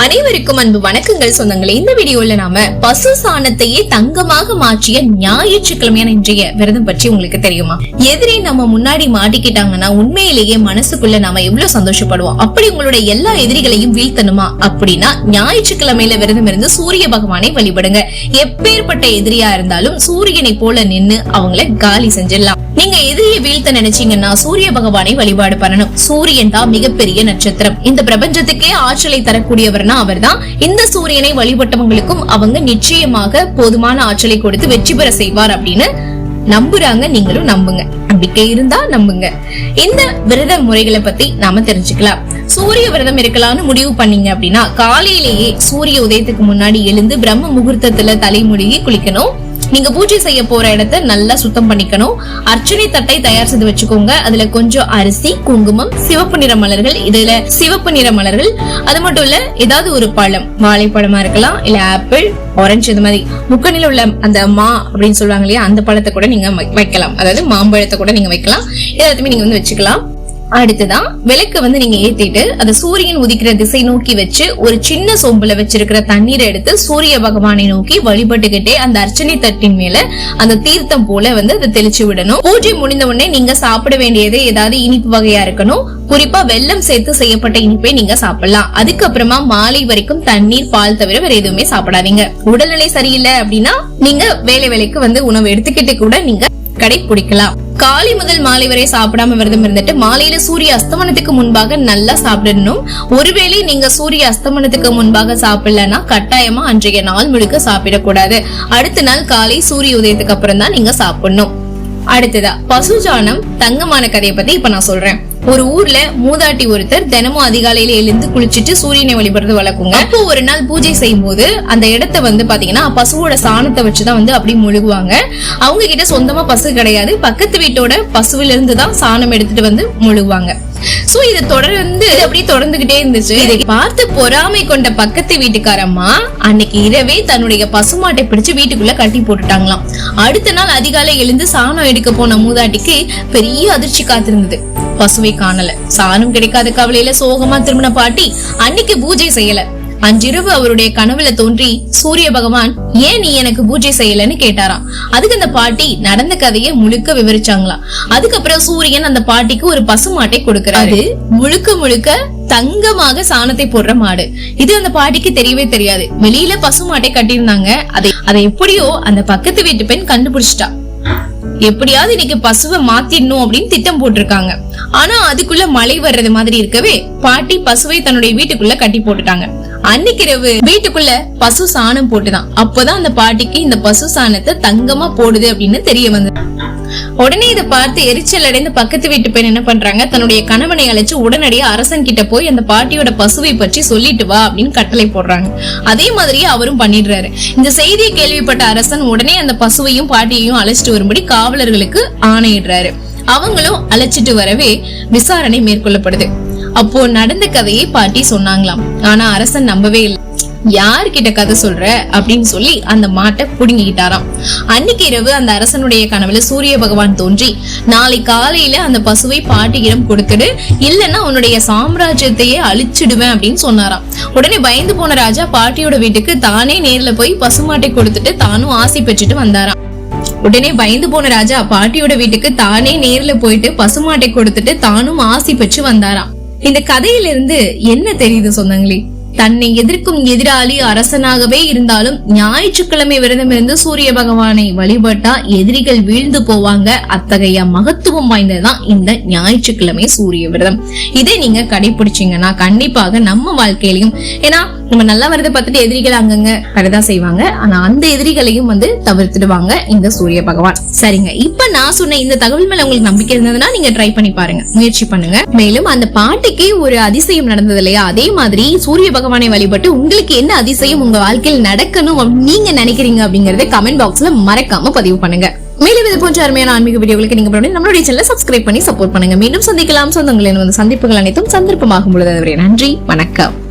அனைவருக்கும் அன்பு வணக்கங்கள் சொந்தங்களே. இந்த வீடியோல நாம பசு சாணத்தையே தங்கமாக மாற்றிய ஞாயிற்றுக்கிழமையான இன்றைய விரதம் பற்றி உங்களுக்கு தெரியுமா? எதிரே நம்ம முன்னாடி மாட்டிக்கிட்டாங்கன்னா உண்மையிலேயே மனசுக்குள்ள நாம எவ்வளவு சந்தோஷப்படுவோம்? அப்படி உங்களுடைய எல்லா எதிரிகளையும் வீழ்த்தணுமா? அப்படின்னா ஞாயிற்றுக்கிழமையில விரதம் இருந்து சூரிய பகவானை வழிபடுங்க. எப்பேற்பட்ட எதிரியா இருந்தாலும் சூரியனை போல நின்னு அவங்கள காலி செஞ்சிடலாம். நீங்க எதிரியை வீழ்த்த நினைச்சீங்கன்னா சூரிய பகவானை வழிபாடு பண்ணணும். சூரியன் தான் மிகப்பெரிய நட்சத்திரம். இந்த பிரபஞ்சத்துக்கே ஆற்றலை தரக்கூடியவர் அவர்னா அவர் தான் இந்த சூரியனை வழிபட்டவங்களுக்கும் அவங்க நிச்சயமாக போதுமான ஆற்றலை கொடுத்து வெற்றி பெற செய்வார் அப்படின்னு நம்புறாங்க. நீங்களும் நம்புங்க. நம்பிக்கை இருந்தா நம்புங்க. இந்த விரத முறைகளை பத்தி நாம தெரிஞ்சுக்கலாம். சூரிய விரதம் இருக்கலாம்னு முடிவு பண்ணீங்க அப்படின்னா காலையிலேயே சூரிய உதயத்துக்கு முன்னாடி எழுந்து பிரம்ம முகூர்த்தத்துல தலைமுழுகி குளிக்கணும். நீங்க பூஜை செய்ய போற இடத்த நல்லா சுத்தம் பண்ணிக்கணும். அர்ச்சனை தட்டை தயார் செய்து வச்சுக்கோங்க. அதுல கொஞ்சம் அரிசி குங்குமம் சிவப்பு நிற மலர்கள் இதுல சிவப்பு நிற மலர்கள். அது மட்டும் இல்ல ஏதாவது ஒரு பழம் வாழைப்பழமா இருக்கலாம் இல்ல ஆப்பிள் ஆரஞ்சு இது மாதிரி. முக்கணில உள்ள அந்த மா அப்படின்னு சொல்லுவாங்க இல்லையா அந்த பழத்தை கூட நீங்க வை- வைக்கலாம். அதாவது மாம்பழத்தை கூட நீங்க வைக்கலாம். எல்லாத்தையுமே நீங்க வந்து வச்சுக்கலாம். அடுத்துதான் விளக்கு வந்து நீங்க ஏத்திட்டு அதை சூரியன் உதிக்கிற திசை நோக்கி வச்சு ஒரு சின்ன சொம்புல வச்சிருக்கிற தண்ணீரை எடுத்து சூரிய பகவானை நோக்கி வழிபட்டுக்கிட்டே அந்த அர்ச்சனை தட்டின் மேல அந்த தீர்த்தம் போல வந்து அதை தெளிச்சு விடணும். பூஜை முடிந்த உடனே நீங்க சாப்பிட வேண்டியது ஏதாவது இனிப்பு வகையா இருக்கணும். குறிப்பா வெள்ளம் சேர்த்து செய்யப்பட்ட இனிப்பை நீங்க சாப்பிடலாம். அதுக்கப்புறமா மாலை வரைக்கும் தண்ணீர் பால் தவிர வேற எதுவுமே சாப்பிடாதீங்க. உடல்நிலை சரியில்லை அப்படின்னா நீங்க வேலை வேலைக்கு வந்து உணவு எடுத்துக்கிட்டு கூட நீங்க கடைபிடிக்கலாம். காலை முதல் மாலை வரை சாப்பிடாம விரதம் இருந்துட்டு மாலையில சூரிய அஸ்தமனத்துக்கு முன்பாக நல்லா சாப்பிடணும். ஒருவேளை நீங்க சூரிய அஸ்தமனத்துக்கு முன்பாக சாப்பிடலன்னா கட்டாயமா அன்றைய நாள் முழுக்க சாப்பிடக்கூடாது. அடுத்த நாள் காலை சூரிய உதயத்துக்கு அப்புறம் தான் நீங்க சாப்பிடணும். அடுத்ததா பசுஜானம் தங்கமான கதையை பத்தி இப்ப நான் சொல்றேன். ஒரு ஊர்ல மூதாட்டி ஒருத்தர் தினமும் அதிகாலையில எழுந்து குளிச்சிட்டு சூரியனை வழிபடுறது வளர்க்குங்க அப்போ ஒரு நாள் பூஜை செய்யும் போது அந்த இடத்த வந்து பாத்தீங்கன்னா பசுவோட சாணத்தை வச்சுதான் வந்து அப்படி முழுகுவாங்க. அவங்க கிட்ட சொந்தமா பசு கிடையாது. பக்கத்து வீட்டோட பசுவில இருந்து தான் சாணம் எடுத்துட்டு வந்து முழுகுவாங்க. சோ இத தொடர்ந்து அப்படியே தொடர்ந்துகிட்டே இருந்துச்சு. இதை பார்த்து பொறாமை கொண்ட பக்கத்து வீட்டுக்காரம்மா அன்னைக்கு இரவே தன்னுடைய பசுமாட்டை பிடிச்சு வீட்டுக்குள்ள கட்டி போட்டுட்டாங்களாம். அடுத்த நாள் அதிகாலை எழுந்து சாணம் எடுக்க போன மூதாட்டிக்கு பெரிய அதிர்ச்சி காத்திருந்தது. பசுவை காணல. சாணம் கிடைக்காத கவலையில சோகமா திரும்பின பாட்டி அன்னைக்கு பூஜை செய்யல. அன்றிரவு அவருடைய கனவுல தோன்றி சூரிய பகவான் ஏன் நீ எனக்கு பூஜை செய்யலன்னு கேட்டாராம். அதுக்கு அந்த பாட்டி நடந்த கதையை முழுக்க விவரிச்சாங்களாம் அதுக்கப்புறம் சூரியன் அந்த பாட்டிக்கு ஒரு பசுமாட்டை கொடுக்கறாரு. அது? முழுக்க முழுக்க தங்கமாக சாணத்தை போடுற மாடு. இது அந்த பாட்டிக்கு தெரியவே தெரியாது. வெளியில பசுமாட்டை கட்டியிருந்தாங்க. அதை அதை எப்படியோ அந்த பக்கத்து வீட்டு பெண் கண்டுபிடிச்சிட்டா. எப்படியாவது இன்னைக்கு பசுவை மாத்திடணும் அப்படின்னு திட்டம் போட்டிருக்காங்க. ஆனா அதுக்குள்ள மழை வர்றது மாதிரி இருக்கவே பாட்டி பசுவை தன்னுடைய வீட்டுக்குள்ள கட்டி போட்டுட்டாங்க. அன்னைக்கு இரவு வீட்டுக்குள்ள பசு சாணம் போட்டுதான். அப்போதான் அந்த பாட்டிக்கு இந்த பசு சாணத்தை தங்கமா போடுது அப்படின்னு தெரிய வந்தது. உடனே இதை பார்த்து எரிச்சல் அடைந்து பக்கத்து வீட்டு பெண் என்ன பண்றாங்க? தன்னுடைய கணவனை அழைச்சு உடனடியே அரசன் கிட்ட போய் அந்த பாட்டியோட பசுவை பற்றி சொல்லிட்டு வா அப்படின்னு கட்டளை போடுறாங்க. அதே மாதிரியே அவரும் பண்ணிடுறாரு. இந்த செய்தியை கேள்விப்பட்ட அரசன் உடனே அந்த பசுவையும் பாட்டியையும் அழைச்சிட்டு வரும்படி காவலர்களுக்கு ஆணையிடுறாரு. அவங்களும் அழைச்சிட்டு வரவே விசாரணை மேற்கொள்ளப்படுது. அப்போ நடந்த கதையை பாட்டி சொன்னாங்களாம். ஆனா அரசன் நம்பவே இல்லை. யார்கிட்ட கதை சொல்ற? அப்படின்னு சொல்லி அந்த மாட்டை புடுங்கிக்கிட்டாராம். அன்னைக்கு இரவு அந்த அரசனுடைய கனவுல சூரிய பகவான் தோன்றி நாளை காலையில அந்த பசுவை பாட்டியிடம் கொடுத்துடு. இல்லைன்னா உன்னுடைய சாம்ராஜ்யத்தையே அழிச்சிடுவேன் அப்படின்னு சொன்னாராம். உடனே பயந்து போன ராஜா பாட்டியோட வீட்டுக்கு தானே நேர்ல போய் பசுமாட்டை கொடுத்துட்டு தானும் ஆசை பெற்றுட்டு வந்தாராம். உடனே பயந்து போன ராஜா பாட்டியோட வீட்டுக்கு தானே நேர்ல போயிட்டு பசுமாட்டை கொடுத்துட்டு தானும் ஆசி பெற்று வந்தாராம். இந்த கதையிலிருந்து என்ன தெரியுது சொந்தங்களே? தன்னை எதிர்க்கும் எதிராளி அரசனாகவே இருந்தாலும் ஞாயிற்றுக்கிழமை விரதம் இருந்து சூரிய பகவானை வழிபட்டா எதிரிகள் வீழ்ந்து போவாங்க. அத்தகைய மகத்துவம் வாய்ந்ததுதான் இந்த ஞாயிற்றுக்கிழமை சூரிய விரதம். இதை நீங்க கடைபிடிச்சீங்கன்னா கண்டிப்பாக நம்ம வாழ்க்கையிலையும் ஏன்னா நம்ம நல்லா வரதை பார்த்துட்டு எதிரிகள் அங்கங்க வரதான் செய்வாங்க. ஆனா அந்த எதிரிகளையும் வந்து தவிர்த்துடுவாங்க இந்த சூரிய பகவான். சரிங்க. இப்ப நான் சொன்ன இந்த தகவல் மேல உங்களுக்கு நம்பிக்கை இருந்ததுன்னா நீங்க ட்ரை பண்ணி பாருங்க. முயற்சி பண்ணுங்க. மேலும் அந்த பாட்டுக்கே ஒரு அதிசயம் நடந்தது இல்லையா? அதே மாதிரி சூரிய பகவானை வழிபட்டு உங்களுக்கு என்ன அதிசயம் உங்க வாழ்க்கையில் நடக்கணும் நீங்க நினைக்கிறீங்க அப்படிங்கறத கமெண்ட் பாக்ஸ்ல மறக்காம பதிவு பண்ணுங்க. மேலும் இது போன்ற அருமையான ஆன்மீக வீடியோகளுக்கு நீங்க பண்ணி நம்மளுடைய சேனலை சப்ஸ்கிரைப் பண்ணி சப்போர்ட் பண்ணுங்க. மீண்டும் சந்திக்கலாம். சொந்தங்களின் வந்து சந்திப்புகள் அனைத்தும் சந்தர்ப்பமாகும் பொழுது நன்றி. வணக்கம்.